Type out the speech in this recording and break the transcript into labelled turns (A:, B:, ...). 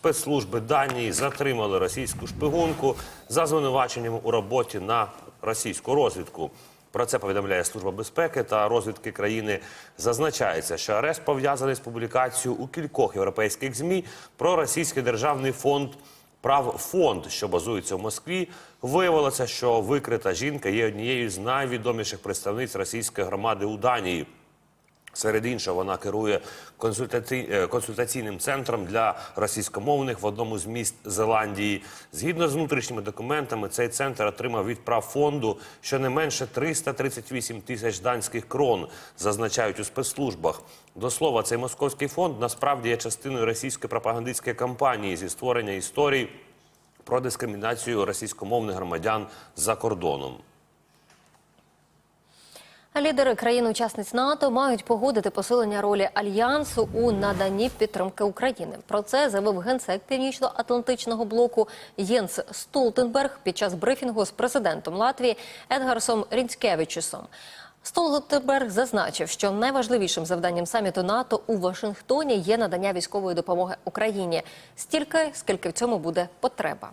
A: Спецслужби Данії затримали російську шпигунку за звинуваченням у роботі на російську розвідку. Про це повідомляє Служба безпеки та розвідки країни. Зазначається, що арешт пов'язаний з публікацією у кількох європейських змі про російський державний фонд Правфонд, що базується в Москві, виявилося, що викрита жінка є однією з найвідоміших представниць російської громади у Данії. Серед іншого, вона керує е, консультаційним центром для російськомовних в одному з міст Зеландії. Згідно з внутрішніми документами, цей центр отримав від правфонду щонайменше 338 тисяч данських крон, зазначають у спецслужбах. До слова, цей московський фонд насправді є частиною російської пропагандистської кампанії зі створення історій про дискримінацію російськомовних громадян за кордоном.
B: Лідери країн-учасниць НАТО мають погодити посилення ролі альянсу у наданні підтримки України. Про це заявив генсек Північно-Атлантичного блоку Єнс Столтенберг під час брифінгу з президентом Латвії Едгарсом Рінцкевичусом. Столтенберг зазначив, що найважливішим завданням саміту НАТО у Вашингтоні є надання військової допомоги Україні стільки, скільки в цьому буде потреба.